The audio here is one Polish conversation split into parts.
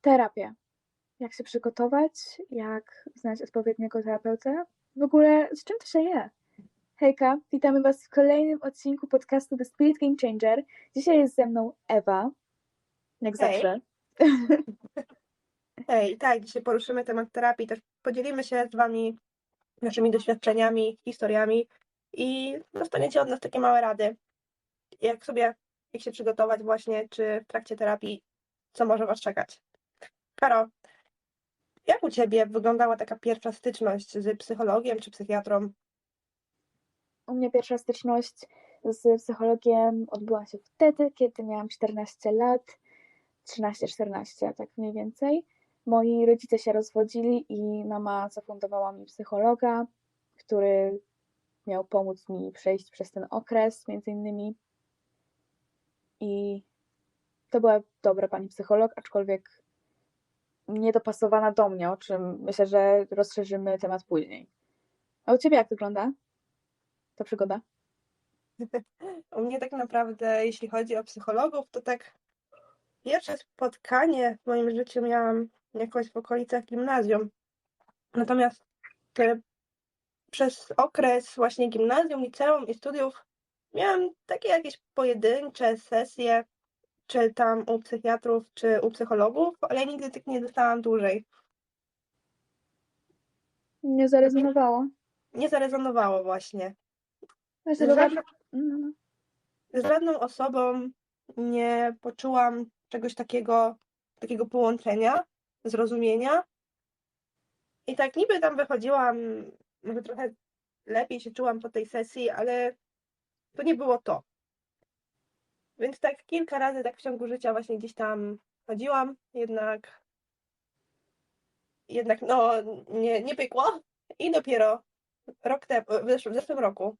Terapię. Jak się przygotować, jak znaleźć odpowiedniego terapeutę, w ogóle z czym to się je? Hejka, witamy Was w kolejnym odcinku podcastu The Spirit Game Changer. Dzisiaj jest ze mną Ewa, jak Hej. zawsze. Hej, tak, dzisiaj poruszymy temat terapii, też podzielimy się z Wami naszymi doświadczeniami, historiami i dostaniecie od nas takie małe rady, jak sobie, jak się przygotować właśnie, czy w trakcie terapii, co może Was czekać. Karo, jak u Ciebie wyglądała taka pierwsza styczność z psychologiem czy psychiatrą? U mnie pierwsza styczność z psychologiem odbyła się wtedy, kiedy miałam 14 lat, 13-14, tak mniej więcej. Moi rodzice się rozwodzili i mama zafundowała mi psychologa, który miał pomóc mi przejść przez ten okres, między innymi. I to była dobra pani psycholog, aczkolwiek niedopasowana do mnie, o czym myślę, że rozszerzymy temat później. A u ciebie jak wygląda ta przygoda? U mnie tak naprawdę, jeśli chodzi o psychologów, to tak pierwsze spotkanie w moim życiu miałam jakoś w okolicach gimnazjum. Natomiast e, przez okres właśnie gimnazjum, liceum i studiów miałam takie jakieś pojedyncze sesje, czy tam u psychiatrów, czy u psychologów, ale nigdy tak nie dostałam dłużej. Nie zarezonowało. Nie zarezonowało właśnie. Z, to żadną, no, no. z żadną osobą nie poczułam czegoś takiego, takiego połączenia, zrozumienia. I tak niby tam wychodziłam, może trochę lepiej się czułam po tej sesji, ale to nie było to. Więc tak kilka razy tak w ciągu życia właśnie gdzieś tam chodziłam, jednak jednak no nie, nie i dopiero rok temu, w zeszłym, w zeszłym roku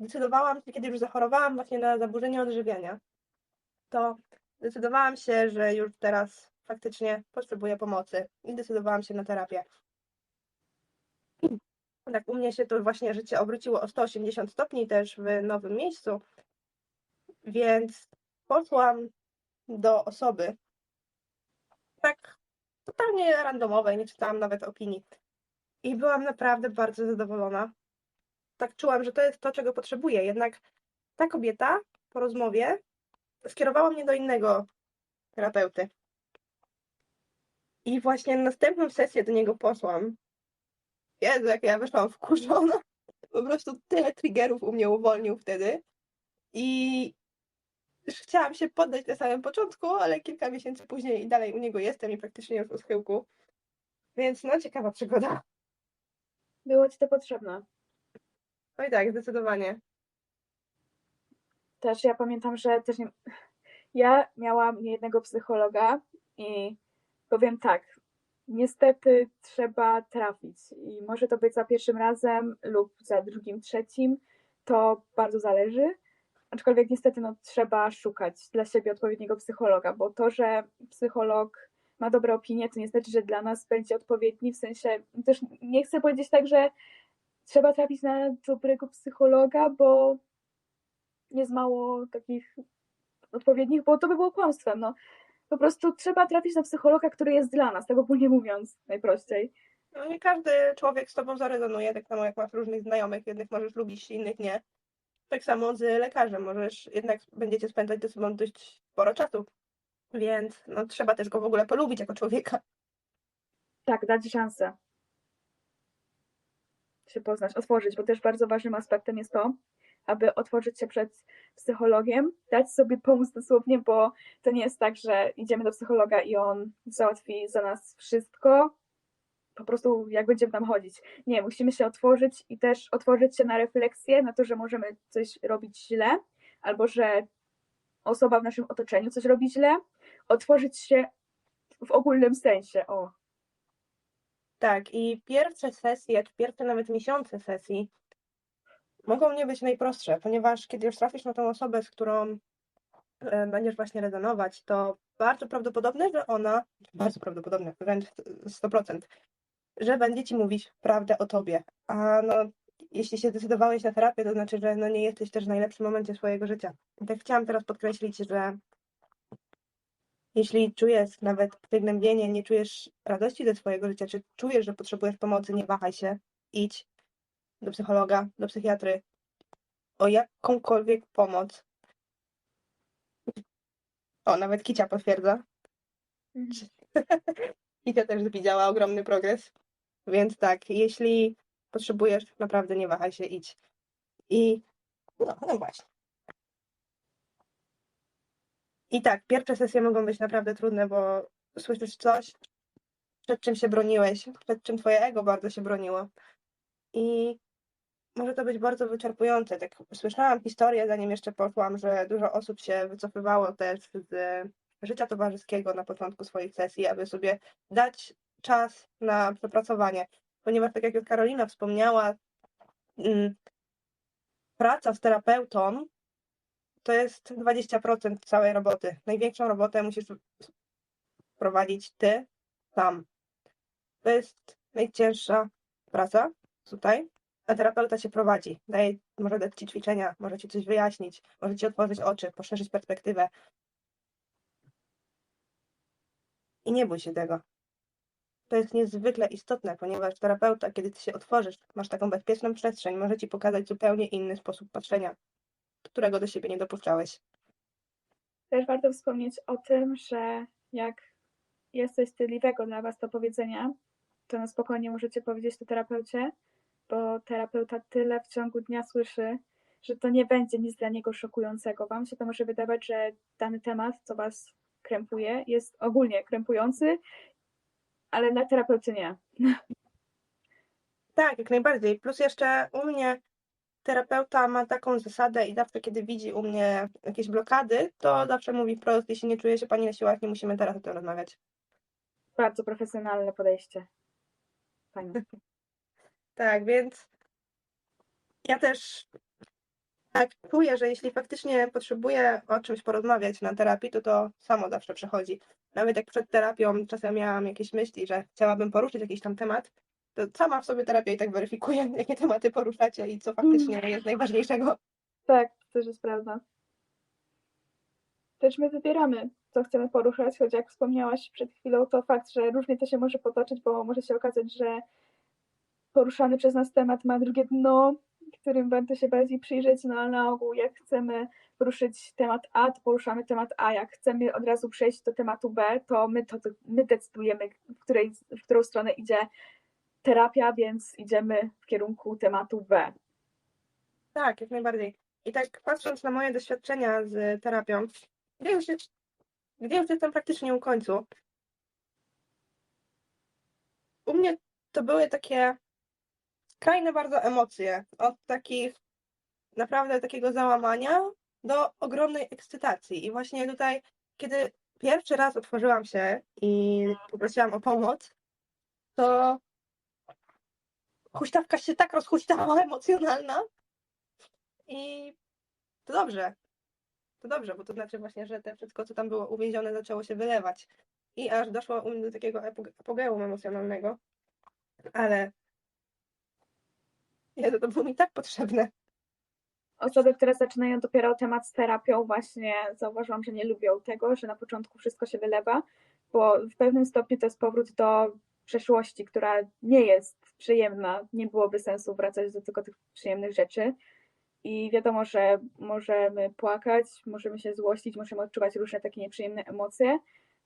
zdecydowałam się, kiedy już zachorowałam właśnie na zaburzenia odżywiania, to zdecydowałam się, że już teraz faktycznie potrzebuję pomocy i zdecydowałam się na terapię. Tak, u mnie się to właśnie życie obróciło o 180 stopni też w nowym miejscu, więc poszłam do osoby tak totalnie randomowej, nie czytałam nawet opinii. I byłam naprawdę bardzo zadowolona. Tak czułam, że to jest to, czego potrzebuję. Jednak ta kobieta po rozmowie skierowała mnie do innego terapeuty. I właśnie na następną sesję do niego poszłam. Jezu, jak ja wyszłam wkurzona. Po prostu tyle triggerów u mnie uwolnił wtedy. I chciałam się poddać na samym początku, ale kilka miesięcy później i dalej u niego jestem i praktycznie już u schyłku. Więc no, ciekawa przygoda. Było ci to potrzebne. No i tak, zdecydowanie. Też ja pamiętam, że też nie... ja miałam niejednego psychologa i powiem tak, niestety trzeba trafić i może to być za pierwszym razem lub za drugim, trzecim, to bardzo zależy. Aczkolwiek niestety no, trzeba szukać dla siebie odpowiedniego psychologa, bo to, że psycholog ma dobre opinie, to nie znaczy, że dla nas będzie odpowiedni, w sensie też nie chcę powiedzieć tak, że trzeba trafić na dobrego psychologa, bo jest mało takich odpowiednich, bo to by było kłamstwem. No. Po prostu trzeba trafić na psychologa, który jest dla nas, tak ogólnie mówiąc, najprościej. No nie każdy człowiek z tobą zarezonuje, tak samo jak masz różnych znajomych, jednych możesz lubić, innych nie. Tak samo z lekarzem, możesz jednak będziecie spędzać ze sobą dość sporo czasu. Więc no, trzeba też go w ogóle polubić jako człowieka. Tak, dać szansę się poznać, otworzyć, bo też bardzo ważnym aspektem jest to, aby otworzyć się przed psychologiem, dać sobie pomóc dosłownie, bo to nie jest tak, że idziemy do psychologa i on załatwi za nas wszystko, po prostu jak będziemy tam chodzić. Nie, musimy się otworzyć i też otworzyć się na refleksję, na to, że możemy coś robić źle, albo że osoba w naszym otoczeniu coś robi źle, otworzyć się w ogólnym sensie, o. Tak, i pierwsze sesje, czy pierwsze nawet miesiące sesji mogą nie być najprostsze, ponieważ kiedy już trafisz na tą osobę, z którą e, będziesz właśnie rezonować, to bardzo prawdopodobne, że ona, bardzo prawdopodobne, wręcz 100%, że będzie ci mówić prawdę o tobie. A no, jeśli się zdecydowałeś na terapię, to znaczy, że no nie jesteś też w najlepszym momencie swojego życia. I tak chciałam teraz podkreślić, że jeśli czujesz nawet przygnębienie, nie czujesz radości ze swojego życia, czy czujesz, że potrzebujesz pomocy, nie wahaj się, idź do psychologa, do psychiatry o jakąkolwiek pomoc. O, nawet Kicia potwierdza. Mhm. Kicia też widziała ogromny progres. Więc tak, jeśli potrzebujesz, naprawdę nie wahaj się, idź. I no, no właśnie. I tak, pierwsze sesje mogą być naprawdę trudne, bo słyszysz coś, przed czym się broniłeś, przed czym twoje ego bardzo się broniło. I może to być bardzo wyczerpujące. Tak słyszałam historię, zanim jeszcze poszłam, że dużo osób się wycofywało też z życia towarzyskiego na początku swoich sesji, aby sobie dać czas na przepracowanie. Ponieważ tak jak już Karolina wspomniała, mm, praca z terapeutą to jest 20% całej roboty. Największą robotę musisz prowadzić ty sam. To jest najcięższa praca tutaj, a terapeuta cię prowadzi. Daje, może dać ci ćwiczenia, może ci coś wyjaśnić, może ci otworzyć oczy, poszerzyć perspektywę. I nie bój się tego. To jest niezwykle istotne, ponieważ terapeuta, kiedy ty się otworzysz, masz taką bezpieczną przestrzeń, może ci pokazać zupełnie inny sposób patrzenia, którego do siebie nie dopuszczałeś. Też warto wspomnieć o tym, że jak jest coś dla Was do powiedzenia, to na spokojnie możecie powiedzieć to terapeucie, bo terapeuta tyle w ciągu dnia słyszy, że to nie będzie nic dla niego szokującego. Wam się to może wydawać, że dany temat, co Was krępuje, jest ogólnie krępujący, ale na terapeucie nie. Tak, jak najbardziej. Plus jeszcze u mnie terapeuta ma taką zasadę i zawsze, kiedy widzi u mnie jakieś blokady, to zawsze mówi wprost, jeśli nie czuje się pani na siłach, nie musimy teraz o tym rozmawiać. Bardzo profesjonalne podejście. Pani. Tak, więc ja też tak czuję, że jeśli faktycznie potrzebuję o czymś porozmawiać na terapii, to to samo zawsze przechodzi. Nawet jak przed terapią czasem miałam jakieś myśli, że chciałabym poruszyć jakiś tam temat, to sama w sobie terapia i tak weryfikuje, jakie tematy poruszacie i co faktycznie jest najważniejszego. Tak, to też jest prawda. Też my wybieramy, co chcemy poruszać, choć jak wspomniałaś przed chwilą, to fakt, że różnie to się może potoczyć, bo może się okazać, że poruszany przez nas temat ma drugie dno, którym warto się bardziej przyjrzeć, no ale na ogół jak chcemy poruszyć temat A, to poruszamy temat A, jak chcemy od razu przejść do tematu B, to my, to, my decydujemy, w, której, w którą stronę idzie terapia, więc idziemy w kierunku tematu B. Tak, jak najbardziej. I tak patrząc na moje doświadczenia z terapią, gdzie już, gdzie już jestem praktycznie u końcu, u mnie to były takie skrajne bardzo emocje. Od takich naprawdę takiego załamania do ogromnej ekscytacji. I właśnie tutaj, kiedy pierwszy raz otworzyłam się i poprosiłam o pomoc, to huśtawka się tak rozhuśtała emocjonalna. I to dobrze. To dobrze, bo to znaczy właśnie, że te wszystko, co tam było uwięzione, zaczęło się wylewać. I aż doszło u mnie do takiego apogeum emocjonalnego. Ale Jezu, to było mi tak potrzebne. Osoby, które zaczynają dopiero temat z terapią, właśnie zauważyłam, że nie lubią tego, że na początku wszystko się wylewa, bo w pewnym stopniu to jest powrót do przeszłości, która nie jest przyjemna. Nie byłoby sensu wracać do tylko tych przyjemnych rzeczy. I wiadomo, że możemy płakać, możemy się złościć, możemy odczuwać różne takie nieprzyjemne emocje,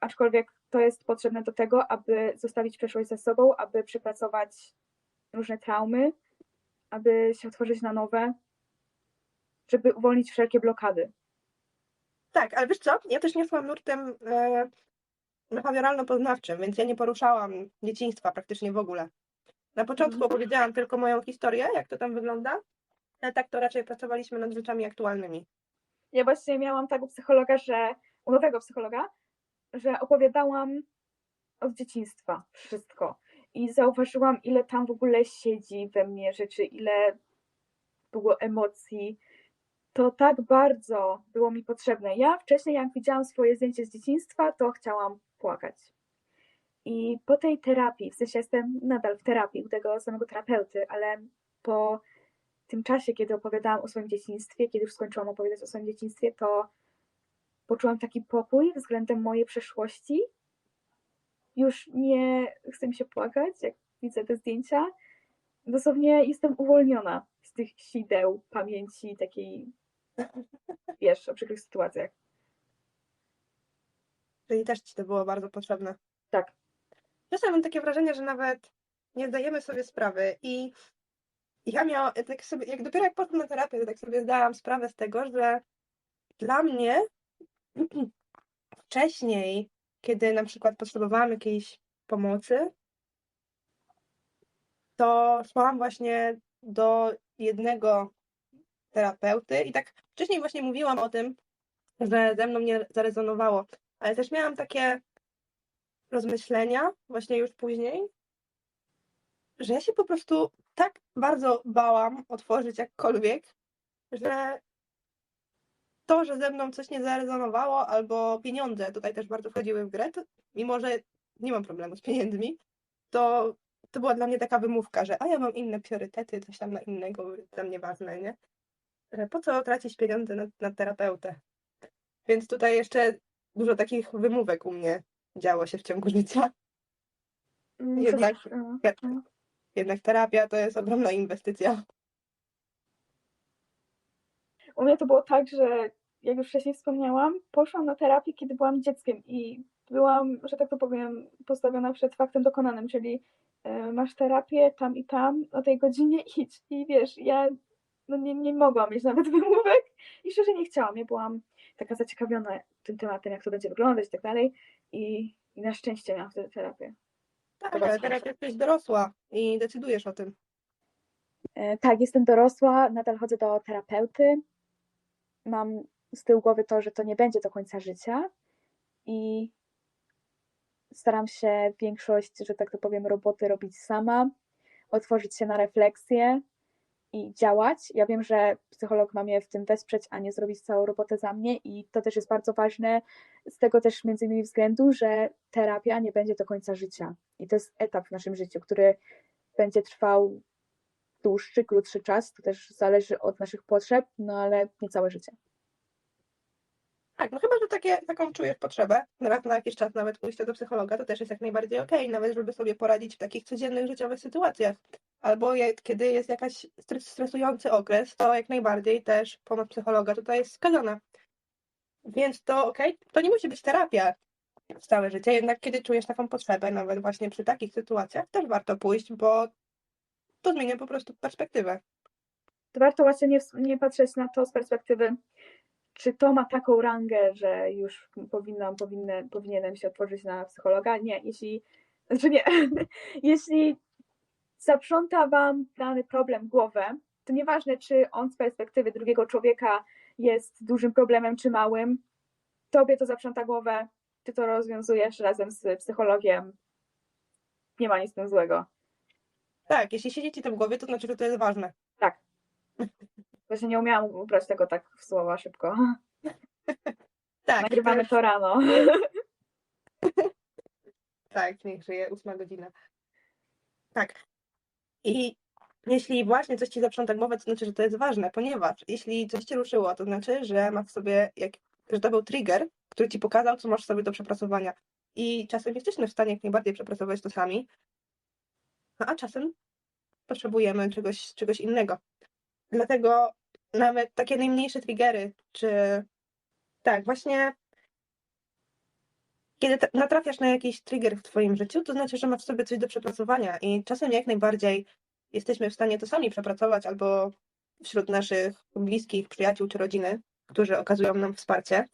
aczkolwiek to jest potrzebne do tego, aby zostawić przeszłość za sobą, aby przepracować różne traumy, aby się otworzyć na nowe, żeby uwolnić wszelkie blokady. Tak, ale wiesz co? Ja też nie szłam nurtem e, behawioralno-poznawczym, więc ja nie poruszałam dzieciństwa praktycznie w ogóle. Na początku Mhm. opowiedziałam tylko moją historię, jak to tam wygląda, ale tak to raczej pracowaliśmy nad rzeczami aktualnymi. Ja właśnie miałam u psychologa, że u nowego psychologa, że opowiadałam od dzieciństwa wszystko. I zauważyłam, ile tam w ogóle siedzi we mnie rzeczy, ile było emocji. To tak bardzo było mi potrzebne. Ja wcześniej, jak widziałam swoje zdjęcie z dzieciństwa, to chciałam płakać. I po tej terapii, w sensie jestem nadal w terapii u tego samego terapeuty, ale po tym czasie, kiedy opowiadałam o swoim dzieciństwie, kiedy już skończyłam opowiadać o swoim dzieciństwie, to poczułam taki pokój względem mojej przeszłości. Już nie chce mi się płakać, jak widzę te zdjęcia. Dosłownie jestem uwolniona z tych sideł pamięci takiej, wiesz, o przykrych sytuacjach. Czyli też ci to było bardzo potrzebne. Tak. Czasem mam takie wrażenie, że nawet nie zdajemy sobie sprawy i ja miałam, tak sobie, jak dopiero jak poszłam na terapię, to tak sobie zdałam sprawę z tego, że dla mnie wcześniej, kiedy na przykład potrzebowałam jakiejś pomocy, to szłam właśnie do jednego terapeuty i tak wcześniej właśnie mówiłam o tym, że ze mną nie zarezonowało, ale też miałam takie rozmyślenia właśnie już później, że ja się po prostu tak bardzo bałam otworzyć jakkolwiek, że to, że ze mną coś nie zarezonowało, albo pieniądze tutaj też bardzo wchodziły w grę, to, mimo że nie mam problemu z pieniędzmi, to, to była dla mnie taka wymówka, że a ja mam inne priorytety, coś tam na innego dla mnie ważne, nie? Że po co tracić pieniądze na, na terapeutę? Więc tutaj jeszcze dużo takich wymówek u mnie działo się w ciągu życia. Mm, Jednak- jak- no. Jednak terapia to jest ogromna inwestycja. U mnie to było tak, że jak już wcześniej wspomniałam, poszłam na terapię, kiedy byłam dzieckiem i byłam, że tak to powiem, postawiona przed faktem dokonanym, czyli e, masz terapię tam i tam, o tej godzinie idź. I wiesz, ja no nie, nie mogłam mieć nawet wymówek i szczerze nie chciałam. Ja byłam taka zaciekawiona tym tematem, jak to będzie wyglądać i tak dalej. I, i na szczęście miałam wtedy terapię. Tak, ale teraz jesteś dorosła i decydujesz o tym. E, Tak, jestem dorosła, nadal chodzę do terapeuty. Mam z tyłu głowy to, że to nie będzie do końca życia i staram się większość, że tak to powiem, roboty robić sama, otworzyć się na refleksję i działać. Ja wiem, że psycholog ma mnie w tym wesprzeć, a nie zrobić całą robotę za mnie i to też jest bardzo ważne z tego też między innymi względu, że terapia nie będzie do końca życia i to jest etap w naszym życiu, który będzie trwał dłuższy, krótszy czas, to też zależy od naszych potrzeb, no ale nie całe życie. Tak, no chyba, że takie, taką czujesz potrzebę, raz na jakiś czas nawet pójście do psychologa, to też jest jak najbardziej okej, nawet żeby sobie poradzić w takich codziennych życiowych sytuacjach. Albo jak, kiedy jest stres, stresujący okres, to jak najbardziej też pomoc psychologa tutaj jest wskazana. Więc to okej, to nie musi być terapia całe życie, jednak kiedy czujesz taką potrzebę, nawet właśnie przy takich sytuacjach, też warto pójść, bo to zmienia po prostu perspektywę. To warto właśnie nie, nie patrzeć na to z perspektywy, czy to ma taką rangę, że już powinnam, powinny, powinienem się otworzyć na psychologa. Nie, jeśli, znaczy nie, jeśli zaprząta wam dany problem głowę, to nieważne, czy on z perspektywy drugiego człowieka jest dużym problemem, czy małym, tobie to zaprząta głowę, ty to rozwiązujesz razem z psychologiem. Nie ma nic z tym złego. Tak, jeśli siedzi ci to w głowie, to znaczy, że to jest ważne. Właśnie nie umiałam ubrać tego tak w słowa szybko. Tak, Nagrywamy to rano. Tak, niech żyje ósma godzina. Tak. I jeśli właśnie coś ci zaprząta głowę, to znaczy, że to jest ważne, ponieważ jeśli coś cię ruszyło, to znaczy, że masz w sobie, jak, że to był trigger, który ci pokazał, co masz w sobie do przepracowania. I czasem jesteśmy w stanie jak najbardziej przepracować to sami, a czasem potrzebujemy czegoś, czegoś innego. Dlatego nawet takie najmniejsze triggery, czy tak, właśnie kiedy natrafiasz na jakiś trigger w twoim życiu, to znaczy, że masz w sobie coś do przepracowania i czasem jak najbardziej jesteśmy w stanie to sami przepracować albo wśród naszych bliskich, przyjaciół czy rodziny, którzy okazują nam wsparcie.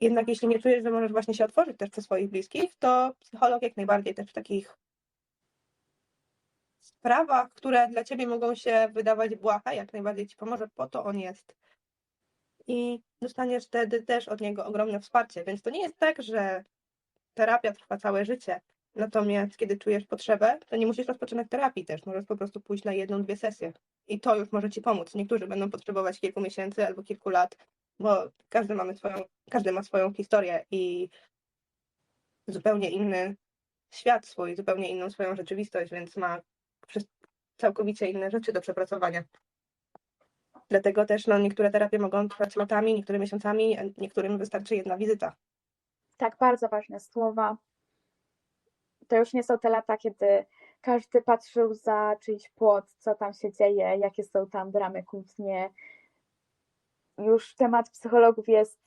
Jednak jeśli nie czujesz, że możesz właśnie się otworzyć też przy swoich bliskich, to psycholog jak najbardziej też w takich sprawach, które dla ciebie mogą się wydawać błahe, jak najbardziej ci pomoże, po to on jest. I dostaniesz wtedy też od niego ogromne wsparcie. Więc to nie jest tak, że terapia trwa całe życie. Natomiast kiedy czujesz potrzebę, to nie musisz rozpoczynać terapii też. Możesz po prostu pójść na jedną, dwie sesje. I to już może ci pomóc. Niektórzy będą potrzebować kilku miesięcy albo kilku lat, bo każdy, mamy swoją, każdy ma swoją historię i zupełnie inny świat swój, zupełnie inną swoją rzeczywistość, więc ma całkowicie inne rzeczy do przepracowania. Dlatego też no, niektóre terapie mogą trwać latami, niektóre miesiącami, niektórym wystarczy jedna wizyta. Tak, bardzo ważne słowa. To już nie są te lata, kiedy każdy patrzył za czyjś płot, co tam się dzieje, jakie są tam dramy, kłótnie. Już temat psychologów jest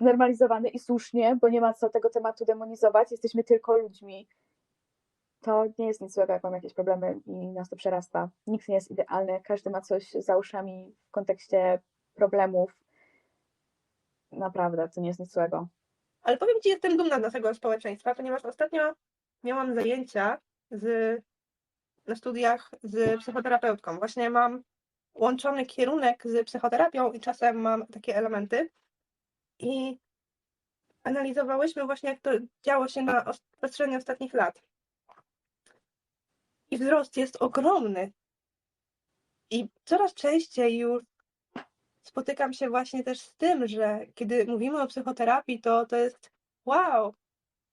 normalizowany i słusznie, bo nie ma co tego tematu demonizować. Jesteśmy tylko ludźmi. To nie jest nic złego, jak mam jakieś problemy i nas to przerasta. Nikt nie jest idealny, każdy ma coś za uszami w kontekście problemów. Naprawdę, to nie jest nic złego. Ale powiem Ci, jestem dumna z naszego społeczeństwa, ponieważ ostatnio miałam zajęcia z, na studiach z psychoterapeutką. Właśnie mam łączony kierunek z psychoterapią i czasem mam takie elementy. I analizowałyśmy właśnie, jak to działo się na przestrzeni ostatnich lat. I wzrost jest ogromny. I coraz częściej już spotykam się właśnie też z tym, że kiedy mówimy o psychoterapii, to to jest wow,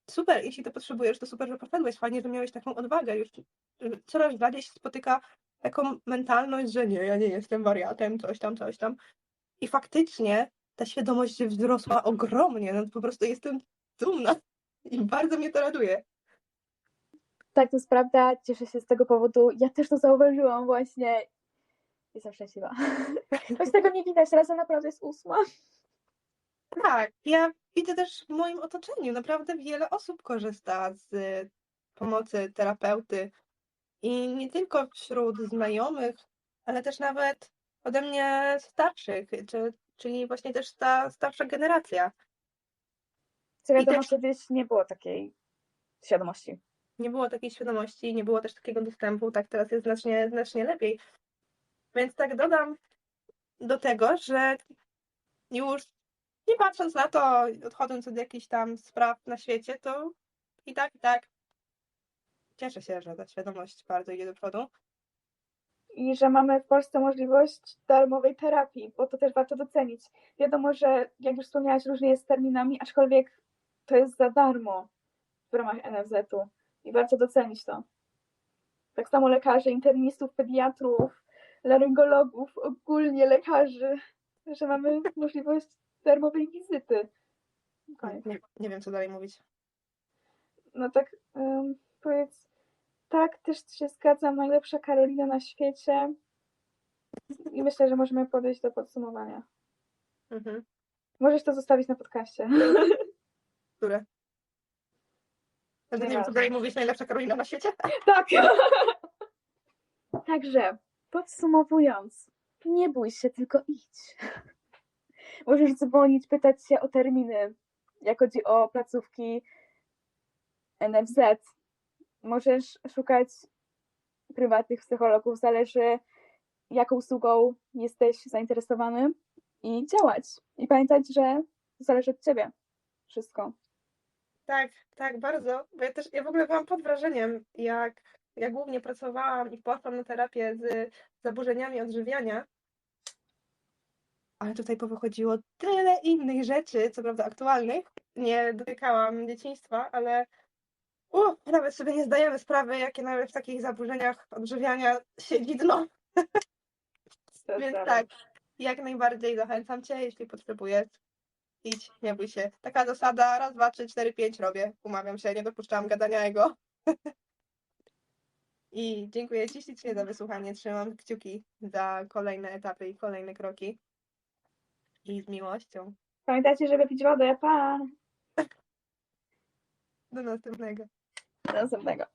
super, jeśli to potrzebujesz, to super, że poszedłeś, fajnie, że miałeś taką odwagę. Już coraz rzadziej się spotyka taką mentalność, że nie, ja nie jestem wariatem, coś tam, coś tam. I faktycznie ta świadomość wzrosła ogromnie, no po prostu jestem dumna i bardzo mnie to raduje. Tak, to jest prawda. Cieszę się z tego powodu. Ja też to zauważyłam właśnie. Jestem szczęśliwa. Choć tego nie widać, razem naprawdę jest ósma. Tak, ja widzę też w moim otoczeniu, naprawdę wiele osób korzysta z pomocy terapeuty i nie tylko wśród znajomych, ale też nawet ode mnie starszych, czy, czyli właśnie też ta starsza generacja. Co wiadomo, też- kiedyś nie było takiej świadomości. Nie było takiej świadomości, nie było też takiego dostępu, tak teraz jest znacznie, znacznie lepiej. Więc tak dodam do tego, że już nie patrząc na to, odchodząc od jakichś tam spraw na świecie, to i tak, i tak cieszę się, że ta świadomość bardzo idzie do przodu. I że mamy w Polsce możliwość darmowej terapii, bo to też warto docenić. Wiadomo, że jak już wspomniałaś, różnie jest z terminami, aczkolwiek to jest za darmo w ramach NFZ-u i warto docenić to. Tak samo lekarzy, internistów, pediatrów, laryngologów, ogólnie lekarzy, że mamy możliwość darmowej wizyty. Koniec. Nie, nie wiem, co dalej mówić. No tak, ym, powiedz, tak, też się zgadzam, najlepsza Karolina na świecie. I myślę, że możemy podejść do podsumowania. Mhm. Możesz to zostawić na podcaście. Które? Wtedy nie wiem, co dalej mówić, najlepsza Karolina na świecie. Tak. Także, podsumowując, nie bój się, tylko idź. Możesz dzwonić, pytać się o terminy, jak chodzi o placówki NFZ. Możesz szukać prywatnych psychologów, zależy jaką usługą jesteś zainteresowany i działać. I pamiętać, że zależy od ciebie wszystko. Tak, tak, bardzo. Bo ja też, ja w ogóle byłam pod wrażeniem, jak ja głównie pracowałam i poszłam na terapię z zaburzeniami odżywiania, ale tutaj powychodziło tyle innych rzeczy, co prawda aktualnych. Nie dotykałam dzieciństwa, ale u, nawet sobie nie zdajemy sprawy, jakie nawet w takich zaburzeniach odżywiania siedzi dno. Więc tak, jak najbardziej zachęcam Cię, jeśli potrzebujesz. Idź, nie bój się. Taka zasada, raz, dwa, trzy, cztery, pięć robię. Umawiam się, nie dopuszczam gadania jego. I dziękuję Ci ślicznie za wysłuchanie. Trzymam kciuki za kolejne etapy i kolejne kroki. I z miłością. Pamiętajcie, żeby pić wodę. Pa! Do następnego. Do następnego.